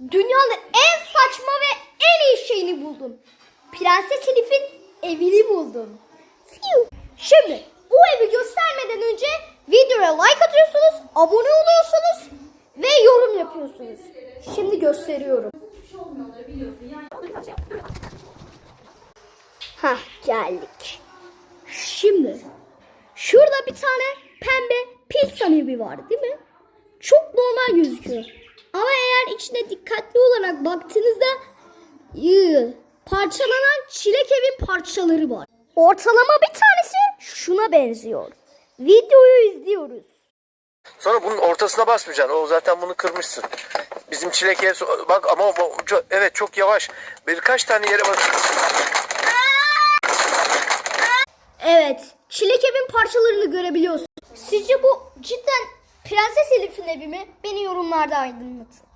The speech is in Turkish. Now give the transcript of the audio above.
Dünyanın en saçma ve en iyi şeyini buldum. Prenses Elif'in evini buldum. Şimdi bu evi göstermeden önce videoya like atıyorsunuz, abone oluyorsunuz ve yorum yapıyorsunuz. Şimdi gösteriyorum. Hah geldik. Şimdi şurada bir tane pembe pizza evi var değil mi? Çok normal gözüküyor. İçine dikkatli olarak baktığınızda yıı, parçalanan çilek evin parçaları var. Ortalama bir tanesi şuna benziyor. Videoyu izliyoruz. Sonra bunun ortasına basmayacaksın. O zaten bunu kırmışsın. Bizim çilek ev bak ama çok- evet çok yavaş. Birkaç tane yere bak. Evet, çilek evin parçalarını görebiliyorsunuz. Sizce bu cidden Prenses Elif'in evi mi? Beni yorumlarda aydınlatın.